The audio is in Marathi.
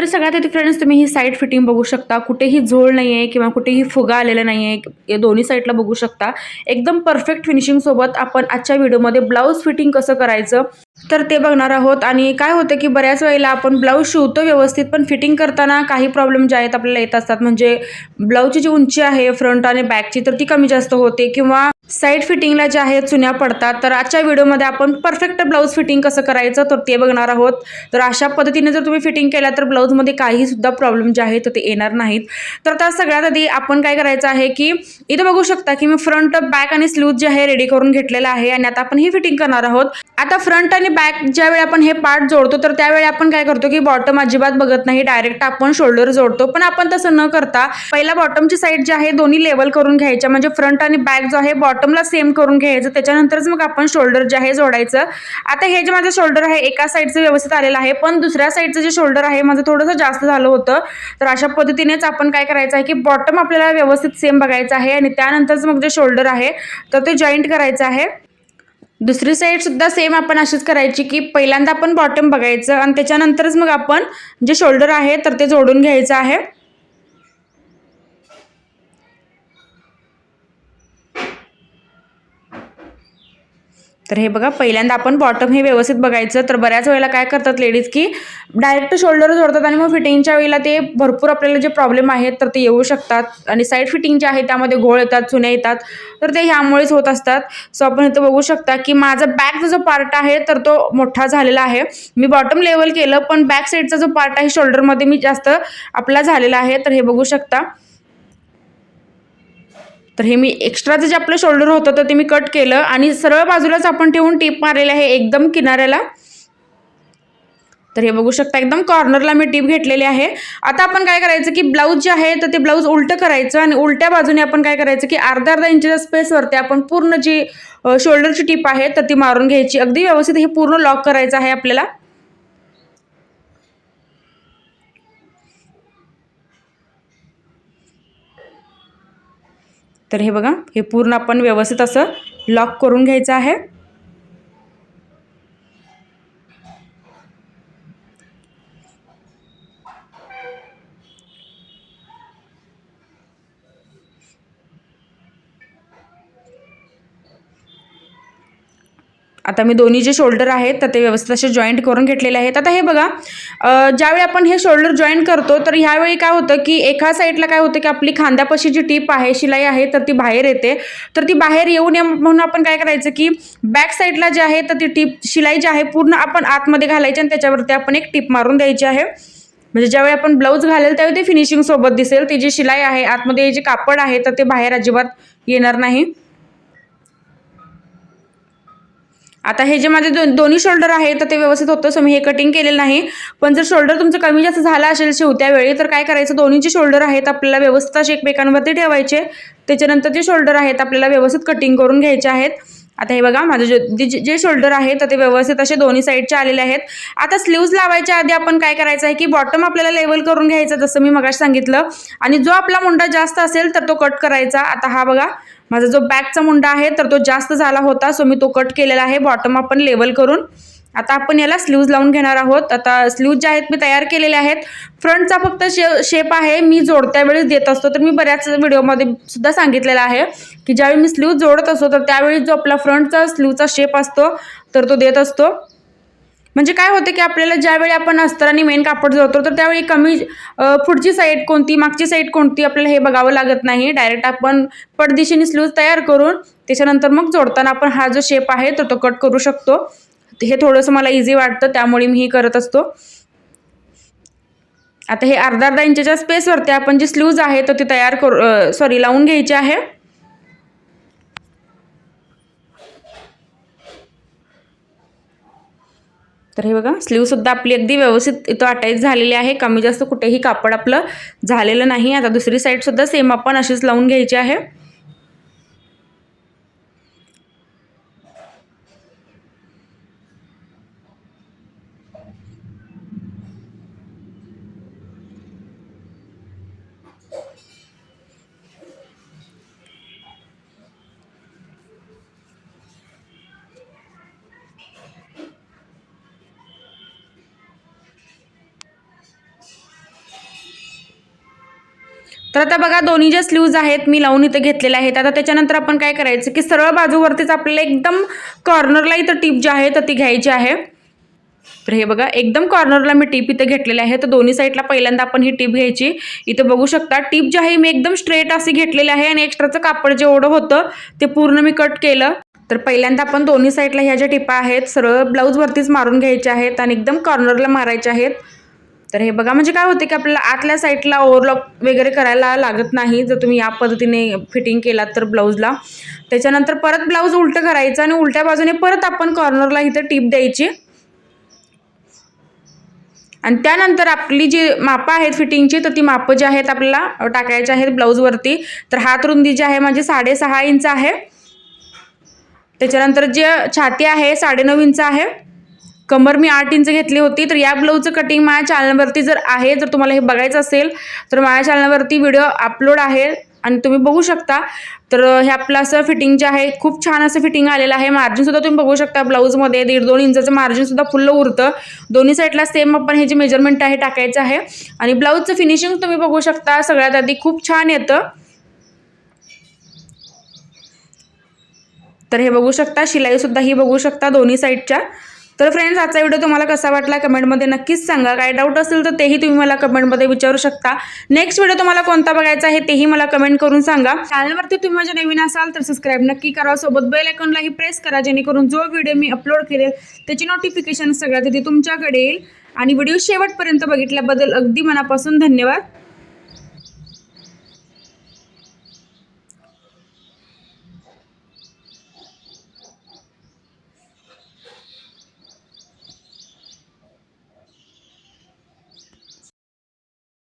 तर सगळ्यात आधी फ्रेंड्स तुम्ही ही साईड फिटिंग बघू शकता. कुठेही झोळ नाही आहे किंवा कुठेही फुगा आलेला नाही आहे या दोन्ही साईडला बघू शकता. एकदम परफेक्ट फिनिशिंगसोबत आपण आजच्या व्हिडिओमध्ये ब्लाऊज फिटिंग कसं करायचं तर ते बघणार आहोत. आणि काय होतं की बऱ्याच वेळेला आपण ब्लाऊज शिवतो व्यवस्थित पण फिटिंग करताना काही प्रॉब्लेम जे आहेत आपल्याला येत असतात. म्हणजे ब्लाऊजची जी उंची आहे फ्रंट आणि बॅकची तर ती कमी जास्त होते किंवा साईड फिटिंगला ज्या आहेत चुन्या पडतात. तर आजच्या व्हिडिओमध्ये आपण परफेक्ट ब्लाऊज फिटिंग कसं करायचं तर ते बघणार आहोत. तर अशा पद्धतीने जर तुम्ही फिटिंग केल्या तर ब्लाऊजमध्ये काहीसुद्धा प्रॉब्लेम जे आहेत तर ते येणार नाहीत. तर त्या सगळ्यात आधी आपण काय करायचं आहे की इथं बघू शकता की मी फ्रंट बॅक आणि स्लीव जे आहे रेडी करून घेतलेलं आहे आणि आता आपण ही फिटिंग करणार आहोत. आता फ्रंट आणि बॅक ज्यावेळी आपण हे पार्ट जोडतो तर त्यावेळी आपण काय करतो की बॉटम अजिबात बघत नाही डायरेक्ट आपण शोल्डर जोडतो. पण आपण तसं न करता पहिला बॉटमची साईड जी आहे दोन्ही लेवल करून घ्यायच्या. म्हणजे फ्रंट आणि बॅक जो आहे बॉटमला सेम करून घ्यायचं. त्याच्यानंतरच मग आपण शोल्डर जे आहे जोडायचं. आता हे जे माझं शोल्डर आहे एका साईडचं व्यवस्थित आलेलं आहे पण दुसऱ्या साईडचं जे शोल्डर आहे माझं थोडंसं जास्त झालं होतं. तर अशा पद्धतीनेच आपण काय करायचं आहे की बॉटम आपल्याला व्यवस्थित सेम बघायचं आहे आणि त्यानंतरच मग जे शोल्डर आहे तर ते जॉईंट करायचं आहे. दुसरी साईडसुद्धा सेम आपण अशीच करायची की पहिल्यांदा आपण बॉटम बघायचं आणि त्याच्यानंतरच मग आपण जे शोल्डर आहे तर ते जोडून घ्यायचं आहे. तर हे बघा पहिल्यांदा आपण बॉटम हे व्यवस्थित बघायचं. तर बऱ्याच वेळेला काय करतात लेडीज की डायरेक्ट शोल्डर जोडतात आणि मग फिटिंगच्या वेळेला ते भरपूर आपल्याला जे प्रॉब्लेम आहेत तर ते येऊ शकतात. आणि साईड फिटिंग जे आहे त्यामध्ये घोळ येतात चुन्या येतात. तर ते ह्यामुळेच होत असतात. सो आपण इथं बघू शकता की माझा बॅकचा जो पार्ट आहे तर तो मोठा झालेला आहे. मी बॉटम लेवल केलं पण बॅक साईडचा जो पार्ट आहे शोल्डरमध्ये मी जास्त आपला झालेला आहे. तर हे बघू शकता. तर हे मी एक्स्ट्राचं जे आपलं शोल्डर होतं तर ते मी कट केलं आणि सरळ बाजूलाच आपण ठेवून टीप मारलेलं आहे एकदम किनाऱ्याला. तर हे बघू शकता एकदम कॉर्नरला मी टीप घेतलेली आहे. आता आपण काय करायचं की ब्लाऊज जे आहे तर ते ब्लाऊज उलटं करायचं आणि उलट्या बाजूने आपण काय करायचं की अर्धा अर्धा इंचच्या स्पेसवरती आपण पूर्ण जी शोल्डरची टीप आहे तर ती मारून घ्यायची. अगदी व्यवस्थित हे पूर्ण लॉक करायचं आहे आपल्याला. तर हे बघा हे पूर्ण आपण व्यवस्थित असं लॉक करून घ्यायचं आहे. आता मी दोन्ही जे शोल्डर आहेत तर ते व्यवस्थित असे जॉईंट करून घेतलेले आहेत. आता हे बघा ज्यावेळी आपण हे शोल्डर जॉईंट करतो तर ह्यावेळी काय होतं की एका साईडला काय होतं की आपली खांद्यापाशी जी टीप आहे शिलाई आहे तर ती बाहेर येते. तर ती बाहेर येऊ नये म्हणून आपण काय करायचं की बॅक साईडला जे आहे तर ती टीप शिलाई जी आहे पूर्ण आपण आतमध्ये घालायची आणि त्याच्यावरती आपण एक टीप मारून द्यायची आहे. म्हणजे ज्यावेळी आपण ब्लाऊज घालेल त्यावेळी ते फिनिशिंग सोबत दिसेल. ती जी शिलाई आहे आतमध्ये जे कापड आहे तर ते बाहेर अजिबात येणार नाही. आता हे जे माझे दो दोन्ही शोल्डर आहे तर ते व्यवस्थित होतं सो मी हे कटिंग केलेलं नाही. पण जर शोल्डर तुमचं कमी जास्त झाला असेल शिवत्या वेळी तर काय करायचं? दोन्ही जे शोल्डर आहेत आपल्याला व्यवस्थित असे एकमेकांवरती ठेवायचे. त्याच्यानंतर जे शोल्डर आहेत आपल्याला व्यवस्थित कटिंग करून घ्यायचे आहेत. आता हे बघा माझं जे जे- जे शोल्डर आहे तर ते व्यवस्थित असे दोन्ही साईडचे आलेले आहेत. आता स्लीव्ज लावायच्या आधी आपण काय करायचं आहे की बॉटम आपल्याला लेवल करून घ्यायचं जसं मी मगाशी सांगितलं. आणि जो आपला मुंडा जास्त असेल तर तो कट करायचा. आता हा बघा माझा जो बॅकचा मुंडा आहे तर तो जास्त झाला होता सो मी तो कट केलेला आहे. बॉटम आपण लेवल करून आता आपण याला स्लीव्ज लावून घेणार आहोत. आता स्लीव्ज जे आहेत मी तयार केलेले आहेत. फ्रंटचा फक्त शे शेप आहे. मी जोडत्या वेळेस देत असतो तर मी बऱ्याच व्हिडिओमध्ये सुद्धा सांगितलेलं आहे की ज्यावेळी मी स्लीव जोडत असतो तर त्यावेळी जो आपला फ्रंटचा स्लीवचा शेप असतो तर तो देत असतो. म्हणजे काय होतं की आपल्याला ज्यावेळी आपण अस्तर आणि मेन कापड जोडतो तर त्यावेळी कमी पुढची साईड कोणती मागची साईड कोणती आपल्याला हे बघावं लागत नाही. डायरेक्ट आपण पडदिशीने स्लीव्ज तयार करून त्याच्यानंतर मग जोडताना आपण हा जो शेप आहे तर तो कट करू शकतो. हे थोडंसं मला इझी वाटतं त्यामुळे मी हे करत असतो. आता हे अर्धा अर्धा इंचच्या स्पेसवरती आपण जी स्लीव्ज आहे तर ती तयार करू सॉरी लावून घ्यायची आहे. तर हे बघा स्लीवसुद्धा आपली अगदी व्यवस्थित इथं अटॅच झालेली आहे. कमी जास्त कुठेही कापड आपलं झालेलं नाही. आता दुसरी साईडसुद्धा सेम आपण अशीच लावून घ्यायची आहे. तर आता बघा दोन्ही ज्या स्लीव्ज आहेत मी लावून इथं घेतलेल्या आहेत. आता त्याच्यानंतर आपण काय करायचं की सरळ बाजूवरतीच आपल्याला एकदम कॉर्नरला इथं टीप जी आहे तर ती घ्यायची आहे. तर हे बघा एकदम कॉर्नरला मी टीप इथं घेतलेली आहे. तर दोन्ही साईडला पहिल्यांदा आपण ही टीप घ्यायची. इथं बघू शकता टीप जी आहे मी एकदम स्ट्रेट अशी घेतलेली आहे आणि एक्स्ट्राचं कापड जेवढं होतं ते पूर्ण मी कट केलं. तर पहिल्यांदा आपण दोन्ही साईडला ह्या ज्या टिपा आहेत सरळ ब्लाऊजवरतीच मारून घ्यायच्या आहेत आणि एकदम कॉर्नरला मारायच्या आहेत. तर हे बघा म्हणजे काय होते की आपल्याला आतल्या साईडला ओव्हरलॉक वगैरे करायला लागत नाही. जर तुम्ही या पद्धतीने फिटिंग केलात तर ब्लाऊजला त्याच्यानंतर परत ब्लाऊज उलटं करायचं आणि उलट्या बाजूने परत आपण कॉर्नरला इथं टीप द्यायची. आणि त्यानंतर आपली जी मापं आहेत फिटिंगची तर ती मापं जी आहेत आपल्याला टाकायची आहेत ब्लाऊजवरती तर हात रुंदी जी आहे माझी साडेसहा इंच आहे. त्याच्यानंतर जे छाती आहे साडेनऊ इंच आहे. कंबर मी आठ इंच घेतली होती तर या ब्लाऊजचं कटिंग माझ्या चॅनलवरती जर आहे जर तुम्हाला हे बघायचं असेल तर माझ्या चॅनलवरती व्हिडिओ अपलोड आहे आणि तुम्ही बघू शकता. तर हे आपलं असं फिटिंग जे आहे खूप छान असं फिटिंग आलेलं आहे. मार्जिनसुद्धा तुम्ही बघू शकता ब्लाऊजमध्ये दीड दोन इंचाचं मार्जिनसुद्धा फुल्ल उरतं. दोन्ही साईडला सेम आपण हे जे मेजरमेंट आहे टाकायचं आहे. आणि ब्लाऊजचं फिनिशिंग तुम्ही बघू शकता सगळ्यात आधी खूप छान येतं. तर हे बघू शकता शिलाईसुद्धा ही बघू शकता दोन्ही साईडच्या तर फ्रेंड्स आजचा व्हिडिओ तुम्हाला कसा वाटला कमेंटमध्ये नक्कीच सांगा. काय डाऊट असेल तर तेही तुम्ही मला कमेंटमध्ये विचारू शकता. नेक्स्ट व्हिडिओ तुम्हाला कोणता बघायचा आहे तेही मला कमेंट करून सांगा. चॅनलवरती तुम्ही माझ्या नवीन असाल तर सबस्क्राईब नक्की करा. सोबत बेल आयकॉनलाही प्रेस करा जेणेकरून जो व्हिडिओ मी अपलोड केलेल त्याची नोटिफिकेशन सगळ्यात आधी तुमच्याकडे येईल. आणि व्हिडिओ शेवटपर्यंत बघितल्याबद्दल अगदी मनापासून धन्यवाद.